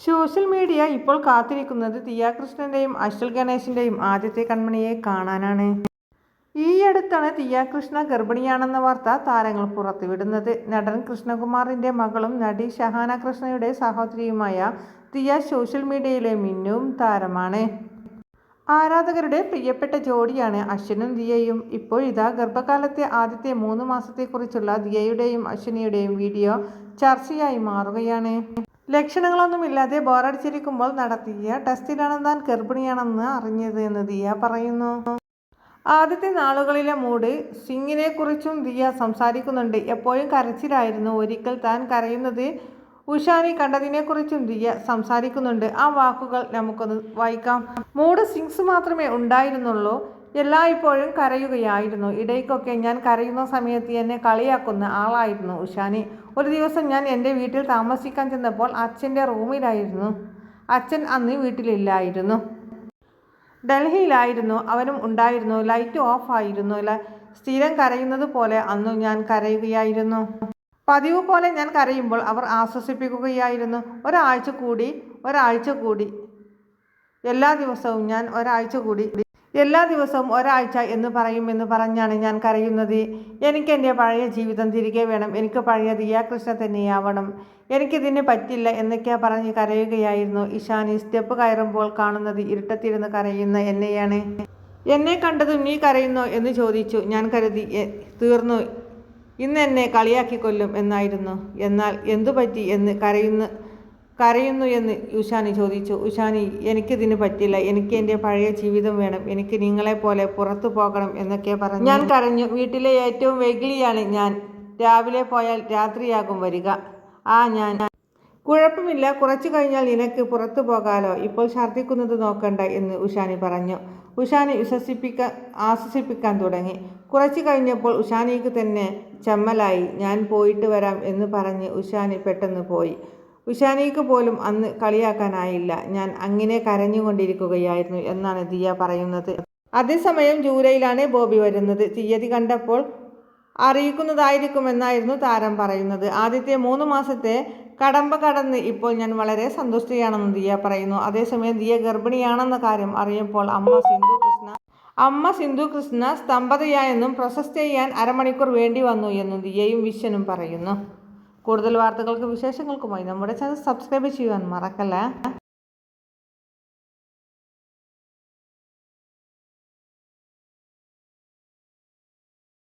Social media ഇപ്പോൾ കാത്തിരിക്കുന്നത് ദിയാകൃഷ്ണന്റെയും അശ്വൽ ഗണേശിന്റെയും ആദ്യത്തെ കൺമണിയെ കാണാനാണ്. ഈയടുത്താണ് തിയാകൃഷ്ണ ഗർഭിണിയാണെന്ന വാർത്ത താരങ്ങൾ പുറത്തുവിടുന്നത്. നടൻ കൃഷ്ണകുമാറിന്റെ മകളും നടി ഷഹാന കൃഷ്ണയുടെ സഹോദരിയുമായ തിയ സോഷ്യൽ മീഡിയയിലെ മിന്നും താരമാണ്. ആരാധകരുടെ പ്രിയപ്പെട്ട ജോഡിയാണ് അശ്വനും ദിയയും. ഇപ്പോഴിതാ ഗർഭകാലത്തെ ആദ്യത്തെ മൂന്ന് മാസത്തെക്കുറിച്ചുള്ള ദിയയുടെയും അശ്വനിയുടെയും വീഡിയോ ചർച്ചയായി മാറുകയാണ്. ലക്ഷണങ്ങളൊന്നുമില്ലാതെ ബോറടിച്ചിരിക്കുമ്പോൾ നടത്തിയ ടെസ്റ്റിലാണ് താൻ ഗർഭിണിയാണെന്ന് അറിഞ്ഞത് എന്ന് ദിയ പറയുന്നു. ആദ്യത്തെ നാളുകളിലെ മൂഡ് സിംഗിനെ കുറിച്ചും ദിയ സംസാരിക്കുന്നുണ്ട്. എപ്പോഴും കരച്ചിലായിരുന്നു. ഒരിക്കൽ താൻ കരയുന്നത് ഉഷാനി കണ്ടതിനെക്കുറിച്ചും ദിയ സംസാരിക്കുന്നുണ്ട്. ആ വാക്കുകൾ നമുക്കൊന്ന് വായിക്കാം. മൂഡ് സിങ്സ് മാത്രമേ ഉണ്ടായിരുന്നുള്ളൂ. എല്ലായ്പ്പോഴും കരയുകയായിരുന്നു. ഇടയ്ക്കൊക്കെ ഞാൻ കരയുന്ന സമയത്ത് എന്നെ കളിയാക്കുന്ന ആളായിരുന്നു ഉഷാനി. ഒരു ദിവസം ഞാൻ എന്റെ വീട്ടിൽ താമസിക്കാൻ ചെന്നപ്പോൾ അച്ഛന്റെ റൂമിലായിരുന്നു. അച്ഛൻ അന്ന് വീട്ടിലില്ലായിരുന്നു. ഡൽഹിയിലായിരുന്നു. അവനും ഉണ്ടായിരുന്നു. ലൈറ്റ് ഓഫ് ആയിരുന്നു. സ്ഥിരം കരയുന്നത് പോലെ അന്നു ഞാൻ കരയുകയായിരുന്നു. പതിവ് പോലെ ഞാൻ കരയുമ്പോൾ അവർ ആശ്വസിപ്പിക്കുകയായിരുന്നു. ഒരാഴ്ച കൂടി ഒരാഴ്ച കൂടി. എല്ലാ ദിവസവും ഞാൻ ഒരാഴ്ച കൂടി എല്ലാ ദിവസവും ഒരാഴ്ച എന്ന് പറയുമെന്ന് പറഞ്ഞാണ് ഞാൻ കരയുന്നത്. എനിക്ക് എന്റെ പഴയ ജീവിതം തിരികെ വേണം. എനിക്ക് പഴയ ദിയാകൃഷ്ണ തന്നെയാവണം. എനിക്കിതിന് പറ്റില്ല എന്നൊക്കെ പറഞ്ഞ് കരയുകയായിരുന്നു. ഇഷാനി സ്റ്റെപ്പ് കയറുമ്പോൾ കാണുന്നത് ഇരുട്ടത്തിരുന്ന് കരയുന്ന എന്നെയാണ്. എന്നെ കണ്ടതും നീ കരയുന്നു എന്ന് ചോദിച്ചു. ഞാൻ കരുതി തീർന്നു. ഇന്ന് എന്നെ കളിയാക്കിക്കൊല്ലും എന്നായിരുന്നു. എന്നാൽ എന്തു പറ്റി എന്ന് കരയുന്ന കരയുന്നു എന്ന് ഉഷാനി ചോദിച്ചു. ഉഷാനി എനിക്കിതിന് പറ്റില്ല. എനിക്ക് എന്റെ പഴയ ജീവിതം വേണം. എനിക്ക് നിങ്ങളെ പോലെ പുറത്തു പോകണം എന്നൊക്കെ പറഞ്ഞു. ഞാൻ കരഞ്ഞു. വീട്ടിലെ ഏറ്റവും വെകിളിയാണ് ഞാൻ. രാവിലെ പോയാൽ രാത്രിയാകും വരിക. ആ ഞാൻ. കുഴപ്പമില്ല. കുറച്ചു കഴിഞ്ഞാൽ നിനക്ക് പുറത്തു പോകാലോ. ഇപ്പോൾ ഛർദ്ദിക്കുന്നത് നോക്കണ്ട എന്ന് ഉഷാനി പറഞ്ഞു. ഉഷാനി വിശ്വസിപ്പിക്കാൻ ആശ്വസിപ്പിക്കാൻ തുടങ്ങി. കുറച്ചു കഴിഞ്ഞപ്പോൾ ഉഷാനിക്ക് തന്നെ ചമ്മലായി. ഞാൻ പോയിട്ട് വരാം എന്ന് പറഞ്ഞ് ഉഷാനി പെട്ടെന്ന് പോയി. ഉഷാനിക്ക് പോലും അന്ന് കളിയാക്കാനായില്ല. ഞാൻ അങ്ങനെ കരഞ്ഞുകൊണ്ടിരിക്കുകയായിരുന്നു എന്നാണ് ദിയ പറയുന്നത്. അതേസമയം ജൂലൈയിലാണ് ബോബി വരുന്നത്. തീയതി കണ്ടപ്പോൾ അറിയിക്കുന്നതായിരിക്കുമെന്നായിരുന്നു താരം പറയുന്നത്. ആദ്യത്തെ മൂന്ന് മാസത്തെ കടമ്പ കടന്ന് ഇപ്പോൾ ഞാൻ വളരെ സന്തുഷ്ടയാണെന്ന് ദിയ പറയുന്നു. അതേസമയം ദിയ ഗർഭിണിയാണെന്ന കാര്യം അറിയുമ്പോൾ അമ്മ സിന്ധു കൃഷ്ണ അമ്മ സിന്ധു കൃഷ്ണ സ്തംഭതയായെന്നും പ്രൊസസ് ചെയ്യാൻ അരമണിക്കൂർ വേണ്ടി വന്നു എന്നും ദിയയും വിശ്വനും പറയുന്നു. കൂടുതൽ വാർത്തകൾക്കും വിശേഷങ്ങൾക്കുമായി നമ്മുടെ ചാനൽ സബ്സ്ക്രൈബ് ചെയ്യുവാൻ മറക്കല്ലേ?